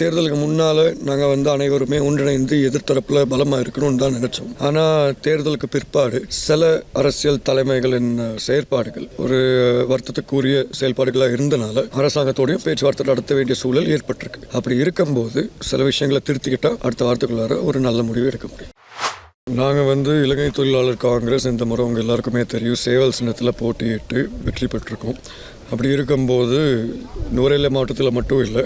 தேர்தலுக்கு முன்னால் நாங்கள் வந்து அனைவருமே ஒன்றிணைந்து எதிர்த்தரப்பில் பலமாக இருக்கணும்னு தான் நினச்சோம். ஆனால் தேர்தலுக்கு பிற்பாடு சில அரசியல் தலைமைகளின் செயற்பாடுகள் ஒரு வருத்தத்துக்குரிய செயல்பாடுகளாக இருந்தனால அரசாங்கத்தோடையும் பேச்சுவார்த்தை நடத்த வேண்டிய சூழல் ஏற்பட்டிருக்கு. அப்படி இருக்கும்போது சில விஷயங்களை திருத்திக்கிட்டால் அடுத்த வாரத்துக்குள்ளார ஒரு நல்ல முடிவு எடுக்க முடியும். நாங்கள் வந்து இலங்கை தொழிலாளர் காங்கிரஸ் இந்த முறை உங்கள் எல்லாருக்குமே தெரியும். சேவல் சின்னத்தில் போட்டியிட்டு வெற்றி பெற்றிருக்கோம். அப்படி இருக்கும்போது நுரையில மாவட்டத்தில் மட்டும் இல்லை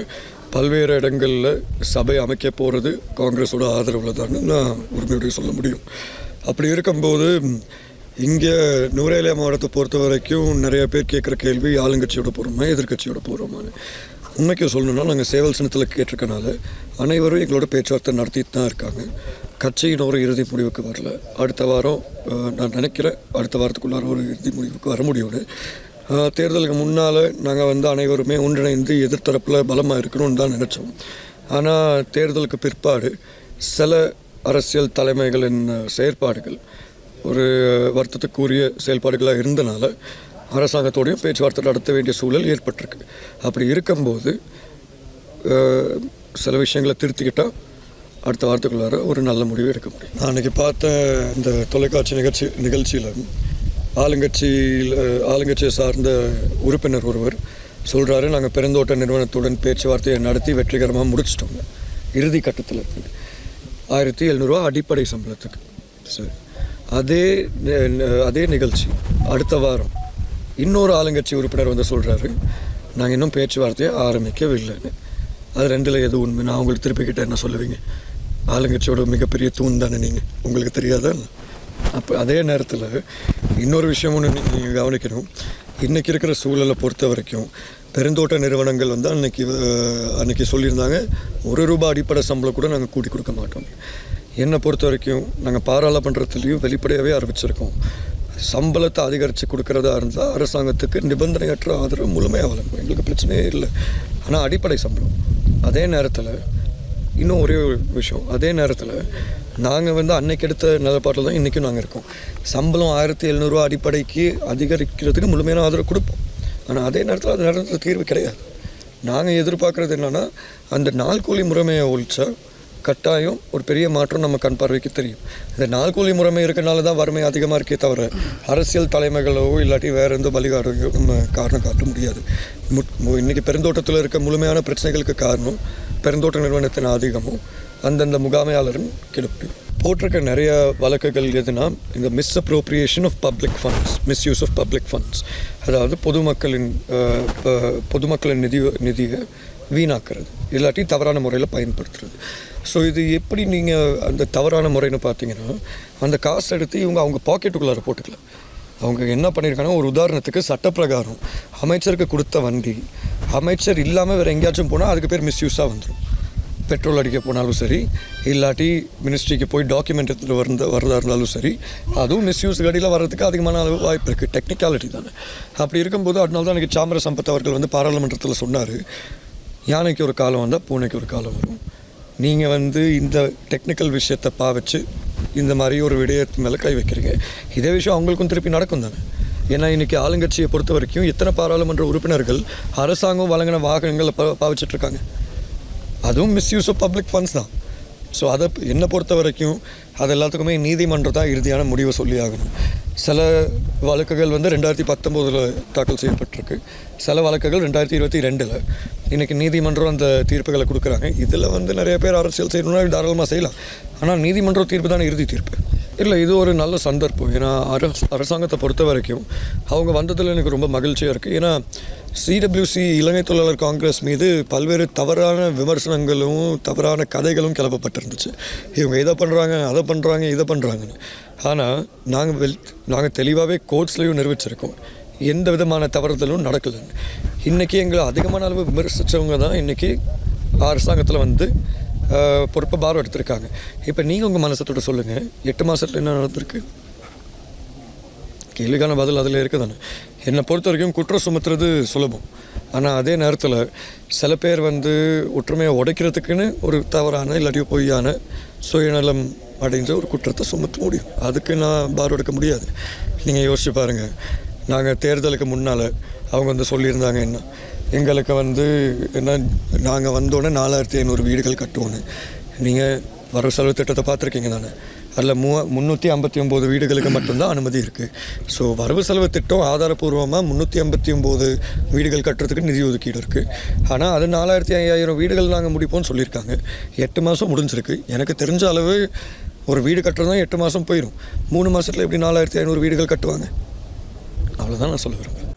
பல்வேறு இடங்களில் சபை அமைக்க போகிறது காங்கிரஸோட ஆதரவில் தான் நான் உரிமையுடைய சொல்ல முடியும். அப்படி இருக்கும்போது இங்கே நுரையில மாவட்டத்தை பொறுத்த வரைக்கும் நிறைய பேர் கேட்குற கேள்வி ஆளுங்கட்சியோட போகிறோமா எதிர்கட்சியோட போகிறோமான்னு உண்மைக்கு சொல்லணும்னா நாங்கள் சேவல் சின்னத்தில் கேட்டிருக்கனால அனைவரும் எங்களோட பேச்சுவார்த்தை நடத்திட்டு தான் இருக்காங்க. கட்சியின் ஒரு இறுதி முடிவுக்கு வரல. அடுத்த வாரம் நான் நினைக்கிறேன் அடுத்த வாரத்துக்குள்ளார ஒரு இறுதி முடிவுக்கு வர முடியும்னு. தேர்தலுக்கு முன்னால் நாங்கள் வந்து அனைவருமே ஒன்றிணைந்து எதிர்த்தரப்பில் பலமாக இருக்கணும்னு தான் நினச்சோம். ஆனால் தேர்தலுக்கு பிற்பாடு சில அரசியல் தலைமைகளின் செயற்பாடுகள் ஒரு வருத்தத்துக்குரிய செயல்பாடுகளாக இருந்தனால அரசாங்கத்தோடையும் பேச்சுவார்த்தை நடத்த வேண்டிய சூழல் ஏற்பட்டிருக்கு. அப்படி இருக்கும்போது சில விஷயங்களை திருத்திக்கிட்டால் அடுத்த வாரத்துக்குள்ளார ஒரு நல்ல முடிவு எடுக்க முடியும். நான் அன்றைக்கி பார்த்த இந்த தொலைக்காட்சி நிகழ்ச்சி நிகழ்ச்சியில் ஆளுங்கட்சியில் ஆளுங்கட்சியை சார்ந்த உறுப்பினர் ஒருவர் சொல்கிறாரு நாங்கள் பெருந்தோட்ட நிறுவனத்துடன் பேச்சுவார்த்தையை நடத்தி வெற்றிகரமாக முடிச்சிட்டோங்க. இறுதி கட்டத்தில் இருக்குது ஆயிரத்தி எழுநூறுவா அடிப்படை சம்பளத்துக்கு. சரி. அதே அதே நிகழ்ச்சி அடுத்த வாரம் இன்னொரு ஆளுங்கட்சி உறுப்பினர் வந்து சொல்கிறாரு நாங்கள் இன்னும் பேச்சுவார்த்தையை ஆரம்பிக்கவில்லைன்னு அது ரெண்டில் எது உண்மை? நான் உங்களுக்கு திருப்பிக்கிட்ட என்ன சொல்லுவீங்க? ஆளுங்கட்சியோட மிகப்பெரிய தூண் தானே நீங்கள் உங்களுக்கு தெரியாதா அப்போ அதே நேரத்தில் இன்னொரு விஷயம் ஒன்று நீங்கள் கவனிக்கணும். இன்றைக்கி இருக்கிற சூழலை பொறுத்த வரைக்கும் பெருந்தோட்ட நிறுவனங்கள் வந்து அன்றைக்கி அன்றைக்கி சொல்லியிருந்தாங்க ஒரு ரூபாய் அடிப்படை சம்பளம் கூட நாங்கள் கூட்டி கொடுக்க மாட்டோம். என்னை பொறுத்த வரைக்கும் நாங்கள் பாராளுமன்றத்துலேயும் வெளிப்படையாகவே அறிவிச்சிருக்கோம். சம்பளத்தை அதிகரித்து கொடுக்கறதா இருந்தால் அரசாங்கத்துக்கு நிபந்தனையற்ற ஆதரவு முழுமையாக வழங்கும். எங்களுக்கு பிரச்சனையே இல்லை. ஆனால் அடிப்படை சம்பளம். அதே நேரத்தில் இன்னும் ஒரே ஒரு விஷயம். அதே நேரத்தில் நாங்கள் வந்து அன்னைக்கு எடுத்த நிலப்பாட்டில் தான் இன்றைக்கும் நாங்கள் இருக்கோம். சம்பளம் ஆயிரத்தி எழுநூறுவா அடிப்படைக்கு அதிகரிக்கிறதுக்கு முழுமையான ஆதரவு கொடுப்போம். ஆனால் அதே நேரத்தில் அது நேரத்தில் தீர்வு கிடையாது. நாங்கள் எதிர்பார்க்குறது என்னென்னா அந்த நாள் கூலி முறைமையை ஒழிச்சா கட்டாயம் ஒரு பெரிய மாற்றம் நம்ம கண் பார்வைக்கு தெரியும். இந்த நாள் கூலி முறைமை இருக்கனால தான் வறுமை அதிகமாக இருக்கே தவிர அரசியல் தலைமைகளோ இல்லாட்டி வேறு எந்த பலிகாடையோ நம்ம காரணம் காட்ட முடியாது. மு- மு- பெருந்தோட்டத்தில் இருக்க முழுமையான பிரச்சனைகளுக்கு காரணம் பெருந்தோட்ட நிறுவனத்தின் அதிகமும் அந்தந்த முகாமையாளரும் கிளப்பி போட்டிருக்க நிறைய வழக்குகள் எதுனா இந்த misappropriation of public funds misuse of public funds அதாவது பொதுமக்களின் பொதுமக்களின் நிதி நிதியை வீணாக்குறது. இல்லாட்டி தவறான முறையில் பயன்படுத்துறது. ஸோ இது எப்படி நீங்கள் அந்த தவறான முறைன்னு பார்த்தீங்கன்னா அந்த காசு எடுத்து இவங்க அவங்க பாக்கெட்டுக்குள்ளார போட்டுக்கலாம் அவங்க என்ன பண்ணியிருக்காங்கன்னா ஒரு உதாரணத்துக்கு சட்டப்பிரகாரம். அமைச்சருக்கு கொடுத்த வண்டி. அமைச்சர் இல்லாமல் வேறு எங்கேயாச்சும் போனால் அதுக்கு பேர் மிஸ்யூஸாக வந்துடும் பெட்ரோல் அடிக்க போனாலும் சரி இல்லாட்டி மினிஸ்ட்ரிக்கு போய் டாக்குமெண்ட் எடுத்துகிட்டு வரந்த வரதா இருந்தாலும் சரி அதுவும் மிஸ்யூஸ் கடியில் வர்றதுக்கு அதிகமான அளவு வாய்ப்பு இருக்குது டெக்னிக்காலிட்டி தானே. அப்படி இருக்கும்போது அதனால தான் எனக்கு சாமர சம்பத் அவர்கள் வந்து பாராளுமன்றத்தில் சொன்னார். யானைக்கு ஒரு காலம் வந்தால் பூனைக்கு ஒரு காலம் வரும். நீங்கள் வந்து இந்த டெக்னிக்கல் விஷயத்தை பாவச்சு இந்த மாதிரி ஒரு விடயத்து மேலே கை வைக்கிறீங்க. இதே விஷயம் அவங்களுக்கும் திருப்பி நடக்கும் தானே? ஏன்னா இன்றைக்கி ஆளுங்கட்சியை பொறுத்த வரைக்கும் இத்தனை பாராளுமன்ற உறுப்பினர்கள் அரசாங்கம் வழங்கின வாகனங்களை பா பாவிச்சிட்ருக்காங்க. அதுவும் மிஸ்யூஸ் ஆஃப் பப்ளிக் ஃபண்ட்ஸ் தான். ஸோ அதை என்னை பொறுத்த வரைக்கும் அது எல்லாத்துக்குமே நீதிமன்றம் தான் இறுதியான முடிவை சொல்லி ஆகணும் சில வழக்குகள் வந்து ரெண்டாயிரத்தி பத்தொம்போதில் தாக்கல் செய்யப்பட்டிருக்கு. சில வழக்குகள் ரெண்டாயிரத்தி இருபத்தி ரெண்டில். இன்றைக்கி நீதிமன்றம் அந்த தீர்ப்புகளை கொடுக்குறாங்க. இதில் வந்து நிறைய பேர் அரசியல் செய்யணும்னா தாராளமாக செய்யலாம். ஆனால் நீதிமன்ற தீர்ப்பு தானே இறுதி தீர்ப்பு. இல்லை இது ஒரு நல்ல சந்தர்ப்பம். ஏன்னா அரச அரசாங்கத்தை பொறுத்த வரைக்கும் அவங்க வந்ததில் எனக்கு ரொம்ப மகிழ்ச்சியாக இருக்குது ஏன்னா சிடபிள்யூசி இலங்கை தொழிலாளர் காங்கிரஸ் மீது பல்வேறு தவறான விமர்சனங்களும் தவறான கதைகளும் கிளப்பப்பட்டிருந்துச்சு. இவங்க இதை பண்ணுறாங்க அதை பண்ணுறாங்க இதை பண்ணுறாங்கன்னு ஆனால் நாங்கள் வெல் நாங்கள் தெளிவாகவே கோர்ட்ஸ்லையும் நிரூபிச்சிருக்கோம். எந்த விதமான தவறுதலும் நடக்கலை இன்றைக்கி எங்களை அதிகமான அளவு விமர்சித்தவங்க தான் இன்றைக்கி அரசாங்கத்தில் வந்து பொறுப்பை பாரம் எடுத்திருக்காங்க. இப்போ நீங்கள் உங்கள் மனசத்தோட சொல்லுங்கள் எட்டு மாதத்தில் என்ன நடந்திருக்கு? கேள்விக்கான பதில் அதில் இருக்குது தானே என்னை பொறுத்த வரைக்கும் குற்றம் சுமத்துறது சுலபம். ஆனால் அதே நேரத்தில் சில பேர் வந்து ஒற்றுமையை உடைக்கிறதுக்குன்னு ஒரு தவறான இல்லாட்டி பொய்யான சுயநலம் அடைஞ்ச ஒரு குற்றத்தை சுமத்த முடியும். அதுக்கு நான் பாரம் எடுக்க முடியாது. நீங்கள் யோசிச்சு பாருங்கள் நாங்கள் தேர்தலுக்கு முன்னால் அவங்க வந்து சொல்லியிருந்தாங்க என்ன? எங்களுக்கு வந்து என்ன நாங்கள் வந்தோடனே நாலாயிரத்தி ஐநூறு வீடுகள் கட்டுவோன்னு. நீங்கள் வரவு செலவு திட்டத்தை பார்த்துருக்கீங்க தானே? அதில் மூ முந்நூற்றி ஐம்பத்தி ஒம்பது வீடுகளுக்கு மட்டும்தான் அனுமதி இருக்குது ஸோ வரவு செலவு திட்டம் ஆதாரப்பூர்வமாக முந்நூற்றி ஐம்பத்தி ஒம்பது வீடுகள் கட்டுறதுக்கு நிதி ஒதுக்கீடு இருக்குது ஆனால் அது நாலாயிரத்தி ஐயாயிரம் வீடுகள் நாங்கள் முடிப்போம்னு சொல்லியிருக்காங்க. எட்டு மாதம் முடிஞ்சிருக்கு. எனக்கு தெரிஞ்ச அளவு ஒரு வீடு கட்டுறது தான் எட்டு மாதம் போயிடும் மூணு மாதத்தில் எப்படி நாலாயிரத்தி ஐநூறு வீடுகள் கட்டுவாங்க? அவ்வளோதான் நான் சொல்ல விரும்புகிறேன்